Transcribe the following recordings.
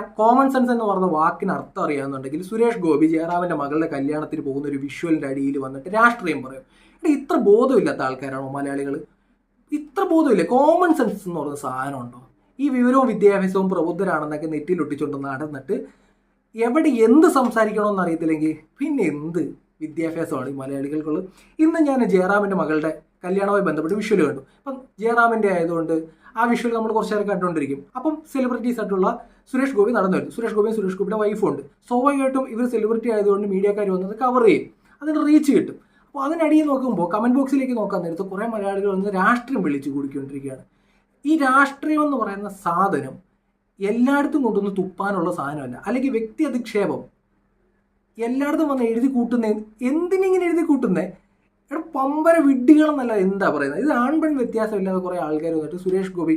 Common sense എന്ന് പറഞ്ഞ വാക്കിന് അർത്ഥം അറിയാമെന്നുണ്ടെങ്കിൽ സുരേഷ് ഗോപി ജയറാമിന്റെ മകളുടെ കല്യാണത്തിന് പോകുന്ന ഒരു വിഷ്വലിന്റെ അടിയിൽ വന്നിട്ട് രാഷ്ട്രീയം പറയും. എടാ ഇത്ര ബോധമില്ലാത്ത ആൾക്കാരാണോ മലയാളികൾ ഇത്ര ബോധമില്ല. കോമൺ സെൻസ് എന്ന് പറയുന്ന സാധനം ഉണ്ടോ? ഈ വിവരവും വിദ്യാഭ്യാസവും പ്രബുദ്ധരാണെന്നൊക്കെ നെറ്റിലൊട്ടിച്ചുകൊണ്ട് നടന്നിട്ട് എവിടെ എന്ത് സംസാരിക്കണമെന്ന് അറിയത്തില്ലെങ്കിൽ പിന്നെ എന്ത് വിദ്യാഭ്യാസമാണ് ഈ മലയാളികൾക്കുള്ളത്? ഇന്ന് ഞാൻ ജയറാമിന്റെ മകളുടെ കല്യാണവുമായി ബന്ധപ്പെട്ട് വിഷ്വൽ കണ്ടു. അപ്പം ജയറാമിന്റെ ആയതുകൊണ്ട് ആ വിഷ്വൽ നമ്മൾ കുറച്ചേരെ കണ്ടുകൊണ്ടിരിക്കും. അപ്പം സെലിബ്രിറ്റീസ് ആയിട്ടുള്ള സുരേഷ് ഗോപി നടന്നു വരും സുരേഷ് ഗോപിയും സുരേഷ് ഗോപിയുടെ വൈഫും ഉണ്ട്. സ്വാഭാവികമായിട്ടും ഇവർ സെലിബ്രിറ്റി ആയതുകൊണ്ട് മീഡിയക്കാർ വന്നത് കവർ ചെയ്യും. അതിന് റീച്ച് കിട്ടും. അപ്പോൾ അതിനടിയിൽ നോക്കുമ്പോൾ കമന്റ് ബോക്സിലേക്ക് നോക്കാൻ നേരത്ത് കുറേ മലയാളികൾ വന്ന് രാഷ്ട്രീയം വിളിച്ചു കൂടിക്കൊണ്ടിരിക്കുകയാണ്. ഈ രാഷ്ട്രീയം എന്ന് പറയുന്ന സാധനം എല്ലായിടത്തും കൊണ്ടൊന്ന് തുപ്പാനുള്ള സാധനമല്ല. അല്ലെങ്കിൽ വ്യക്തി അധിക്ഷേപം. എല്ലായിടത്തും വന്ന് എഴുതി കൂട്ടുന്ന എന്തിനിങ്ങനെ എഴുതി കൂട്ടുന്നേ? എടാ പമ്പര വിഡ്ഢികളെന്നല്ല എന്താ പറയുന്നത്? ഇത് ആൺപെൺ വ്യത്യാസമില്ലാതെ കുറേ ആൾക്കാർ വന്നിട്ട് സുരേഷ് ഗോപി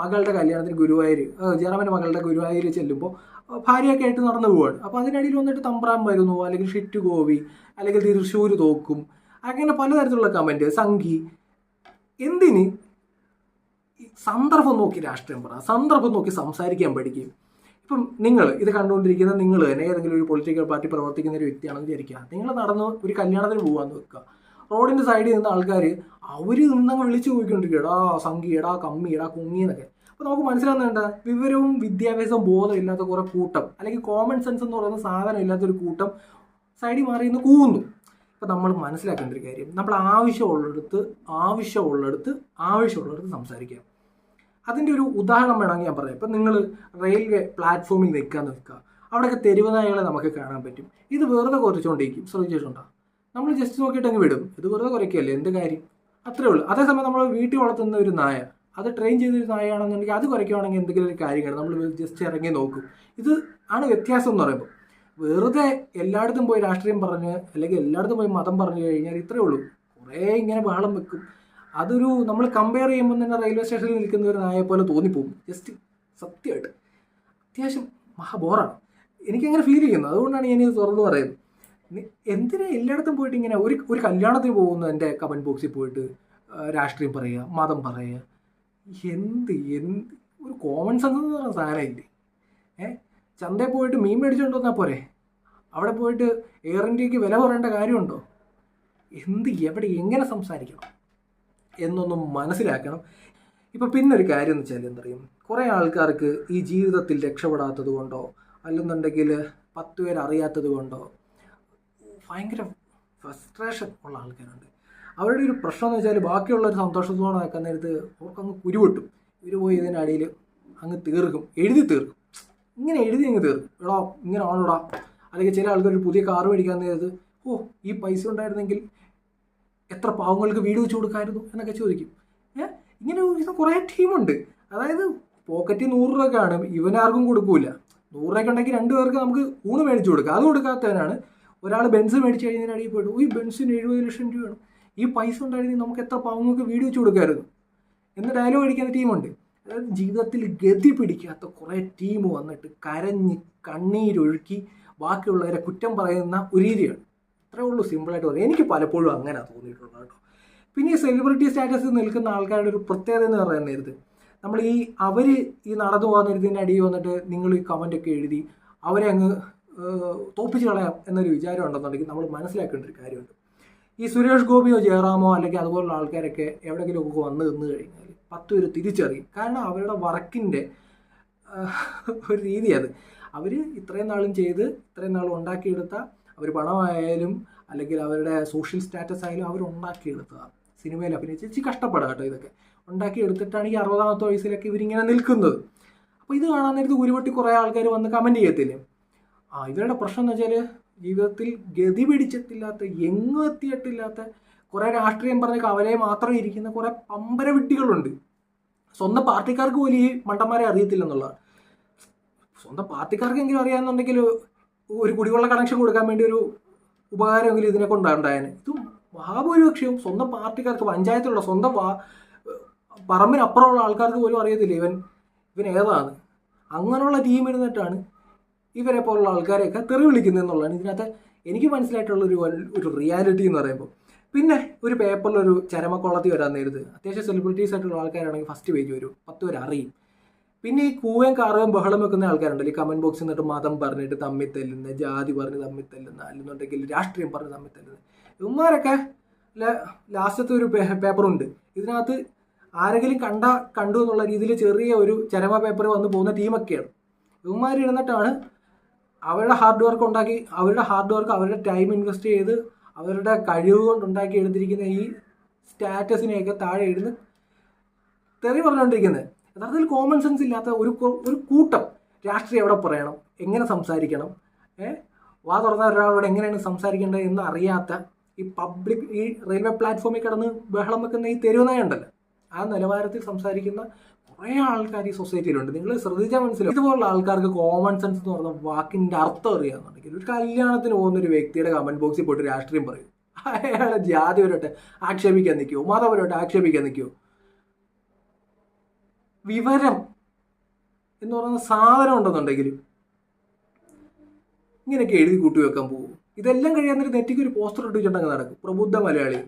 മകളുടെ കല്യാണത്തിന് ഗുരുവായൂർ ജയറാമന്റെ മകളുടെ ഗുരുവായൂർ ചെല്ലുമ്പോൾ ഭാര്യയൊക്കെ ആയിട്ട് നടന്നു പോവാണ്. അപ്പോൾ അതിനിടയിൽ വന്നിട്ട് തമ്പ്രാൻ വരുന്നു അല്ലെങ്കിൽ ഷിറ്റ് ഗോപി അല്ലെങ്കിൽ തൃശ്ശൂർ തോക്കും അങ്ങനെ പലതരത്തിലുള്ള കമന്റ് സംഘി. എന്തിന്? സന്ദർഭം നോക്കി രാഷ്ട്രീയം പറ സന്ദർഭം നോക്കി സംസാരിക്കാൻ പഠിക്കും. ഇപ്പം നിങ്ങൾ ഇത് കണ്ടുകൊണ്ടിരിക്കുന്ന നിങ്ങൾ തന്നെ ഏതെങ്കിലും ഒരു പൊളിറ്റിക്കൽ പാർട്ടി പ്രവർത്തിക്കുന്ന ഒരു വ്യക്തിയാണെന്ന് വിചാരിക്കുക. നിങ്ങൾ നടന്ന് ഒരു കല്യാണത്തിന് പോകാമെന്ന് വെക്കുക. റോഡിന്റെ സൈഡിൽ നിന്ന ആൾക്കാർ അവർ നിന്നങ്ങ് വിളിച്ചു പോയിക്കൊണ്ടിരിക്കുക എടാ സംഘി എടാ കമ്മി എടാ കുങ്ങി എന്നൊക്കെ. അപ്പോൾ നമുക്ക് മനസ്സിലാകുന്നുണ്ട് വിവരവും വിദ്യാഭ്യാസവും ബോധം ഇല്ലാത്ത കുറേ കൂട്ടം അല്ലെങ്കിൽ കോമൺ സെൻസ് എന്ന് പറയുന്ന സാധനം ഇല്ലാത്തൊരു കൂട്ടം സൈഡിൽ മാറി നിന്ന് കൂവുന്നു. അപ്പോൾ നമ്മൾ മനസ്സിലാക്കേണ്ട ഒരു കാര്യം നമ്മൾ ആവശ്യമുള്ളിടത്ത് ആവശ്യമുള്ളിടത്ത് ആവശ്യമുള്ളിടത്ത് സംസാരിക്കാം. അതിന്റെ ഒരു ഉദാഹരണം വേണമെങ്കിൽ ഞാൻ പറയാം. ഇപ്പം നിങ്ങൾ റെയിൽവേ പ്ലാറ്റ്ഫോമിൽ നിൽക്കാൻ നിൽക്കുക അവിടെയൊക്കെ തെരുവ് നായകളെ നമുക്ക് കാണാൻ പറ്റും. ഇത് വെറുതെ കുറച്ചുകൊണ്ടിരിക്കും. ശ്രദ്ധിച്ചിട്ടുണ്ടോ നമ്മൾ ജസ്റ്റ് നോക്കിയിട്ട് അങ്ങ് വിടും. ഇത് വെറുതെ കുറയ്ക്കുകയല്ലേ? എന്ത് കാര്യം? അത്രേ ഉള്ളൂ. അതേസമയം നമ്മൾ വീട്ടിൽ വളർത്തുന്ന ഒരു നായ അത് ട്രെയിൻ ചെയ്തൊരു നായയാണെന്നുണ്ടെങ്കിൽ അത് കുറയ്ക്കുകയാണെങ്കിൽ എന്തെങ്കിലും ഒരു കാര്യമാണ് നമ്മൾ ജസ്റ്റ് ഇറങ്ങി നോക്കും. ഇത് ആണ് വ്യത്യാസം എന്ന് പറയുമ്പോൾ വെറുതെ എല്ലായിടത്തും പോയി രാഷ്ട്രീയം പറഞ്ഞ് അല്ലെങ്കിൽ എല്ലായിടത്തും പോയി മതം പറഞ്ഞു കഴിഞ്ഞാൽ ഇത്രേ ഉള്ളൂ. കുറേ ഇങ്ങനെ ബഹളം വെക്കും. അതൊരു നമ്മൾ കമ്പയർ ചെയ്യുമ്പോൾ തന്നെ റെയിൽവേ സ്റ്റേഷനിൽ നിൽക്കുന്ന ഒരു നായ പോലെ തോന്നിപ്പോകും. ജസ്റ്റ് സത്യമായിട്ട്. അത്യാവശ്യം മഹാബോറാണ്. എനിക്കങ്ങനെ ഫീൽ ചെയ്യുന്നു. അതുകൊണ്ടാണ് ഞാനിത് തുറന്നു പറയുന്നത്. എന്തിനാ എല്ലായിടത്തും പോയിട്ട് ഇങ്ങനെ ഒരു ഒരു കല്യാണത്തിന് പോകുന്നു എന്റെ കമന്റ് ബോക്സിൽ പോയിട്ട് രാഷ്ട്രീയം പറയുക മതം പറയുക? എന്ത് എന്ത് ഒരു കോമൺ സെൻസ് എന്ന് പറഞ്ഞ സാധനമില്ലേ ഏ? ചന്തയിൽ പോയിട്ട് മീൻ മേടിച്ചുകൊണ്ട് വന്നാൽ പോരെ? അവിടെ പോയിട്ട് എയർ ഇന്ത്യയ്ക്ക് വില പറയേണ്ട കാര്യമുണ്ടോ? എന്ത് എവിടെ എങ്ങനെ സംസാരിക്കണം? എന്നൊന്നും മനസ്സിലാക്കണം. ഇപ്പം പിന്നെ ഒരു കാര്യം എന്ന് വെച്ചാൽ എന്തറിയും കുറേ ആൾക്കാർക്ക് ഈ ജീവിതത്തിൽ രക്ഷപ്പെടാത്തത് കൊണ്ടോ അല്ലെന്നുണ്ടെങ്കിൽ പത്ത് പേര് അറിയാത്തത് കൊണ്ടോ ഭയങ്കര ഫ്രസ്ട്രേഷൻ ഉള്ള ആൾക്കാരുണ്ട്. അവരുടെ ഒരു പ്രശ്നം എന്ന് വെച്ചാൽ ബാക്കിയുള്ളൊരു സന്തോഷത്തോടെ നിൽക്കാൻ നേരത്ത് അവർക്കങ്ങ് കുരുവിട്ടും. ഇവർ പോയി ഇതിന്റെ അടിയിൽ അങ്ങ് തീർക്കും. എഴുതി തീർക്കും. ഇങ്ങനെ എഴുതി അങ്ങ് തീർക്കും. എടാ ഇങ്ങനെ ആണോടാ? അല്ലെങ്കിൽ ചില ആൾക്കാർ ഒരു പുതിയ കാർ മേടിക്കാൻ നേരത്ത് ഓ ഈ പൈസ ഉണ്ടായിരുന്നെങ്കിൽ എത്ര പാവങ്ങൾക്ക് വീട് വെച്ച് കൊടുക്കായിരുന്നു എന്നൊക്കെ ചോദിക്കും. ഏഹ് ഇങ്ങനെ കുറേ ടീമുണ്ട്. അതായത് പോക്കറ്റിൽ നൂറ് രൂപ കാണും ഇവനാർക്കും കൊടുക്കൂല. നൂറ് രൂപയ്ക്ക് ഉണ്ടെങ്കിൽ രണ്ട് പേർക്ക് നമുക്ക് ഊണ് മേടിച്ചു കൊടുക്കാം. അത് കൊടുക്കാത്തവനാണ് ഒരാൾ ബെൻസ് മേടിച്ച് കഴിഞ്ഞാൽ അടിയിൽ പോയിട്ട് ഈ ബെൻസിന് എഴുപത് ലക്ഷം രൂപയാണ്. ഈ പൈസ ഉണ്ടായിരുന്നെങ്കിൽ നമുക്ക് എത്ര പാവങ്ങൾക്ക് വീട് വെച്ച് കൊടുക്കാമായിരുന്നു. എന്ന് ഡയലോഗ് അടിക്കുന്ന ടീമുണ്ട് അതായത് ജീവിതത്തിൽ ഗതി പിടിക്കാത്ത കുറേ ടീം വന്നിട്ട് കരഞ്ഞ് കണ്ണീരൊഴുക്കി ബാക്കിയുള്ളവരെ കുറ്റം പറയുന്ന ഒരു രീതിയാണ്. അത്രേ ഉള്ളൂ സിമ്പിളായിട്ട് പറയുന്നത് എനിക്ക് പലപ്പോഴും അങ്ങനെ തോന്നിയിട്ടുള്ളത് കേട്ടോ. പിന്നെ ഈ സെലിബ്രിറ്റി സ്റ്റാറ്റസിൽ നിൽക്കുന്ന ആൾക്കാരുടെ ഒരു പ്രത്യേകത എന്ന് പറയുന്നത് നമ്മൾ ഈ അവർ ഈ നടന്നു പോകുന്ന ഇതിന്റെ അടിയിൽ വന്നിട്ട് നിങ്ങൾ ഈ കമന്റൊക്കെ എഴുതി അവരെ അങ്ങ് തോപ്പിച്ച് കളയാം എന്നൊരു വിചാരം ഉണ്ടെന്നുണ്ടെങ്കിൽ നമ്മൾ മനസ്സിലാക്കേണ്ട ഒരു കാര്യമുണ്ട്. ഈ സുരേഷ് ഗോപിയോ ജയറാമോ അല്ലെങ്കിൽ അതുപോലുള്ള ആൾക്കാരൊക്കെ എവിടെയെങ്കിലുമൊക്കെ വന്ന് നിന്ന് കഴിഞ്ഞാൽ പത്ത് പേര് തിരിച്ചറിയും. കാരണം അവരുടെ വർക്കിന്റെ ഒരു രീതിയാണ്. അവർ ഇത്രയും നാളും ചെയ്ത് ഇത്രയും നാളും ഉണ്ടാക്കിയെടുത്ത അവർ പണമായാലും അല്ലെങ്കിൽ അവരുടെ സോഷ്യൽ സ്റ്റാറ്റസ് ആയാലും അവർ ഉണ്ടാക്കിയെടുത്തതാണ് സിനിമയിൽ അഭിനയിച്ച് ഇച്ചിരി കഷ്ടപ്പെടാം കേട്ടോ ഇതൊക്കെ. ഉണ്ടാക്കിയെടുത്തിട്ടാണ് ഈ അറുപതാമത്തെ വയസ്സിലൊക്കെ ഇവരിങ്ങനെ നിൽക്കുന്നത്. അപ്പോൾ ഇത് കാണാൻ നേരത്ത് ഉരുവട്ടി കുറേ ആൾക്കാർ വന്ന് കമന്റ് ചെയ്യത്തില്ലേ? ആ ഇവരുടെ പ്രശ്നം എന്ന് വെച്ചാൽ ജീവിതത്തിൽ ഗതി പിടിച്ചിട്ടില്ലാത്ത എങ്ങും എത്തിയിട്ടില്ലാത്ത കുറേ രാഷ്ട്രീയം പറഞ്ഞ കവലയെ മാത്രം ഇരിക്കുന്ന കുറേ പമ്പര വിഡ്ഢികളുണ്ട്. സ്വന്തം പാർട്ടിക്കാർക്ക് പോലും ഈ മണ്ടന്മാരെ അറിയത്തില്ലെന്നുള്ളതാണ് സ്വന്തം പാർട്ടിക്കാർക്കെങ്കിലും അറിയാമെന്നുണ്ടെങ്കിൽ ഒരു കുടിവെള്ള കണക്ഷൻ കൊടുക്കാൻ വേണ്ടി ഒരു ഉപകാരമെങ്കിലും ഇതിനെ കൊണ്ടുണ്ടായേനെ ഇത് മഹാഭൂരിപക്ഷവും സ്വന്തം പാർട്ടിക്കാർക്ക് പഞ്ചായത്തിലുള്ള സ്വന്തം വാ പറമ്പിനപ്പുറമുള്ള ആൾക്കാർക്ക് പോലും അറിയത്തില്ല. ഇവൻ ഇവൻ ഏതാണ്? അങ്ങനെയുള്ള ടീം ഇരുന്നിട്ടാണ് ഇവരെ പോലുള്ള ആൾക്കാരെയൊക്കെ തെറി വിളിക്കുന്നത് എന്നുള്ളതാണ്. ഇതിനകത്ത് എനിക്ക് മനസ്സിലായിട്ടുള്ള ഒരു ഒരു റിയാലിറ്റി എന്ന് പറയുമ്പോൾ. പിന്നെ ഒരു പേപ്പറിലൊരു ചരമക്കോളത്തിൽ വരാൻ നേരത്ത് അത്യാവശ്യം സെലിബ്രിറ്റീസ് ആയിട്ടുള്ള ആൾക്കാരാണെങ്കിൽ ഫസ്റ്റ് പേജ് വരും. പത്ത് പേര് അറിയും. പിന്നെ ഈ കൂവയും കാറുകയും ബഹളം വെക്കുന്ന ആൾക്കാരുണ്ടല്ലോ. ഈ കമന്റ് ബോക്സിൽ നിന്നിട്ട് മതം പറഞ്ഞിട്ട് തമ്മിൽ തല്ലുന്ന ജാതി പറഞ്ഞ് തമ്മിൽ തല്ലുന്ന അല്ലെന്നുണ്ടെങ്കിൽ രാഷ്ട്രീയം പറഞ്ഞ് തമ്മിൽ തല്ലുന്ന. ഇവന്മാരൊക്കെ ലാസ്റ്റത്തെ ഒരു പേപ്പറുണ്ട് ഇതിനകത്ത് ആരെങ്കിലും കണ്ട കണ്ടു എന്നുള്ള രീതിയിൽ ചെറിയ ഒരു ചരമ പേപ്പർ വന്ന് പോകുന്ന ടീമൊക്കെയാണ് ഇവന്മാർ ഇരുന്നിട്ടാണ് അവരുടെ ഹാർഡ് വർക്ക് ഉണ്ടാക്കി അവരുടെ ഹാർഡ് വർക്ക് അവരുടെ ടൈം ഇൻവെസ്റ്റ് ചെയ്ത് അവരുടെ കഴിവ് കൊണ്ട് ഉണ്ടാക്കി എടുത്തിരിക്കുന്ന ഈ സ്റ്റാറ്റസിനെയൊക്കെ താഴെ ഇടുന്ന്. തെറി പറഞ്ഞുകൊണ്ടിരിക്കുന്നത് യഥാർത്ഥത്തിൽ കോമൺ സെൻസ് ഇല്ലാത്ത ഒരു ഒരു കൂട്ടം രാഷ്ട്രീയം എവിടെ പറയണം. എങ്ങനെ സംസാരിക്കണം? ഏ? വാ തുറന്ന ഒരാളോട് എങ്ങനെയാണ് സംസാരിക്കേണ്ടത് എന്ന് അറിയാത്ത ഈ പബ്ലിക് ഈ റെയിൽവേ പ്ലാറ്റ്ഫോമിൽ കിടന്ന് ബഹളം വെക്കുന്ന ഈ തെരുവുനായുണ്ടല്ലോ ആ നിലവാരത്തിൽ സംസാരിക്കുന്ന കുറേ ആൾക്കാർ ഈ സൊസൈറ്റിയിലുണ്ട്. നിങ്ങൾ ശ്രദ്ധിച്ചാൽ മനസ്സിലാവും. ഇതുപോലുള്ള ആൾക്കാർക്ക് കോമൺ സെൻസ് എന്ന് പറഞ്ഞ വാക്കിന്റെ അർത്ഥം അറിയാമെന്നുണ്ടെങ്കിൽ ഒരു കല്യാണത്തിന് പോകുന്ന ഒരു വ്യക്തിയുടെ കമന്റ് ബോക്സിൽ പോയിട്ട് രാഷ്ട്രീയം പറയും. അയാളെ ജാതിപരമായിട്ട് ആക്ഷേപിക്കാൻ നിൽക്കുമോ മതപരമായിട്ട് ആക്ഷേപിക്കാൻ നിൽക്കുമോ വിവരം എന്ന് പറയുന്ന സാധനം ഉണ്ടെന്നുണ്ടെങ്കിലും ഇങ്ങനെയൊക്കെ എഴുതി കൂട്ടി വെക്കാൻ പോകും ഇതെല്ലാം കഴിയാൻ നേരം നെറ്റിക്ക് ഒരു പോസ്റ്റർ ഇട്ടിട്ടുണ്ടെങ്കിൽ നടക്കും. പ്രബുദ്ധ മലയാളി.